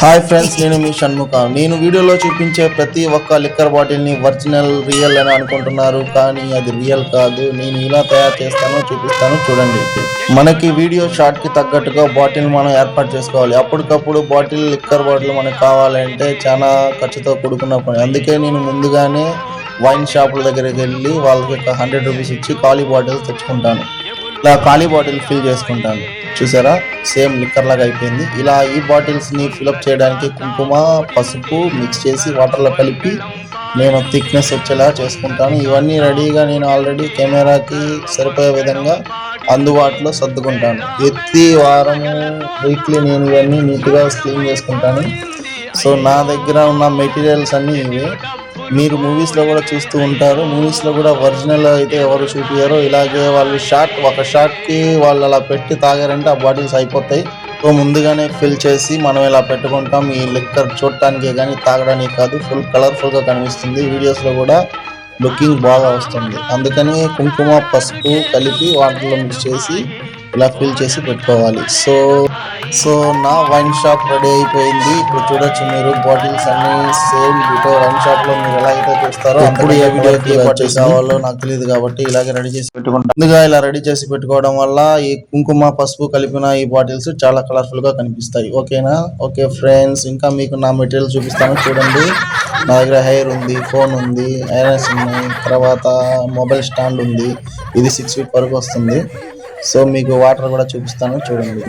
Hi friends నేను మీ షణ్ముఖ. నేను వీడియోలో చూపించే ప్రతి ఒక్క లిక్కర్ బాటిల్ని ఒరిజినల్ రియల్ అని అనుకుంటున్నారు కానీ అది రియల్ కాదు. నేను ఇలా తయారు చేస్తానో చూపిస్తాను చూడండి. మనకి వీడియో షార్ట్కి తగ్గట్టుగా బాటిల్ మనం ఏర్పాటు చేసుకోవాలి. అప్పటికప్పుడు బాటిల్ లిక్కర్ బాటిల్ మనకు కావాలంటే చాలా ఖర్చుతో కూడుకున్న పని. అందుకే నేను ముందుగానే వైన్ షాపుల దగ్గరికి వెళ్ళి వాళ్ళకి ఒక హండ్రెడ్ రూపీస్ ఇచ్చి ఖాళీ బాటిల్స్ తెచ్చుకుంటాను. ఇలా ఖాళీ బాటిల్ ఫిల్ చేసుకుంటాను. చూసారా? సేమ్ లిక్కర్ లాగా అయిపోయింది. ఇలా ఈ బాటిల్స్ని చేయడానికి కుంకుమ పసుపు మిక్స్ చేసి వాటర్లో కలిపి నేను థిక్నెస్ వచ్చేలా చేసుకుంటాను. ఇవన్నీ రెడీగా నేను ఆల్రెడీ కెమెరాకి సరిపోయే విధంగా అందుబాటులో సర్దుకుంటాను. ప్రతి వారము వీక్లీ నేను ఇవన్నీ నీట్గా క్లీన్ చేసుకుంటాను. సో నా దగ్గర ఉన్న మెటీరియల్స్ అన్నీ ఇవి. మీరు మూవీస్లో కూడా చూస్తూ ఉంటారు. మూవీస్లో కూడా ఒరిజినల్ అయితే ఎవరు చూపించారో ఇలాగే వాళ్ళు షార్ట్ ఒక షార్ట్కి వాళ్ళు అలా పెట్టి తాగారంటే ఆ బాటిల్స్ అయిపోతాయి. సో ముందుగానే ఫిల్ చేసి మనం ఇలా పెట్టుకుంటాం. ఈ లిక్కర్ చూడటానికే కానీ తాగడానికి కాదు. ఫుల్ కలర్ఫుల్గా కనిపిస్తుంది. వీడియోస్లో కూడా లుకింగ్ బాగా వస్తుంది. అందుకని కుంకుమ పసుపు కలిపి వాటర్లో మిక్స్ చేసి ఇలా ఫిల్ చేసి పెట్టుకోవాలి. సో సో నా వైన్ షాప్ రెడీ అయిపోయింది. ఇప్పుడు చూడొచ్చు మీరు బాటిల్స్ అన్ని సేమ్ డిటో వైన్ షాప్లో మీరు ఎలా అయితే చూస్తారో అప్పుడు ఏ వీడియోకి ఏ బాటిల్ కావాలో నాకు తెలియదు కాబట్టి ఇలాగే రెడీ చేసి పెట్టుకుంటాం. ముందుగా ఇలా రెడీ చేసి పెట్టుకోవడం వల్ల ఈ కుంకుమ పసుపు కలిపిన ఈ బాటిల్స్ చాలా కలర్ఫుల్గా కనిపిస్తాయి. ఓకేనా ఓకే ఫ్రెండ్స్ ఇంకా మీకు నా మెటీరియల్ చూపిస్తాను. చూడండి. నా దగ్గర హెయిర్ ఉంది ఫోన్ ఉంది ఐరన్స్ ఉన్నాయి తర్వాత మొబైల్ స్టాండ్ ఉంది. ఇది సిక్స్ ఫీట్ వరకు వస్తుంది. సో మీకు వాటర్ కూడా చూపిస్తాను చూడండి.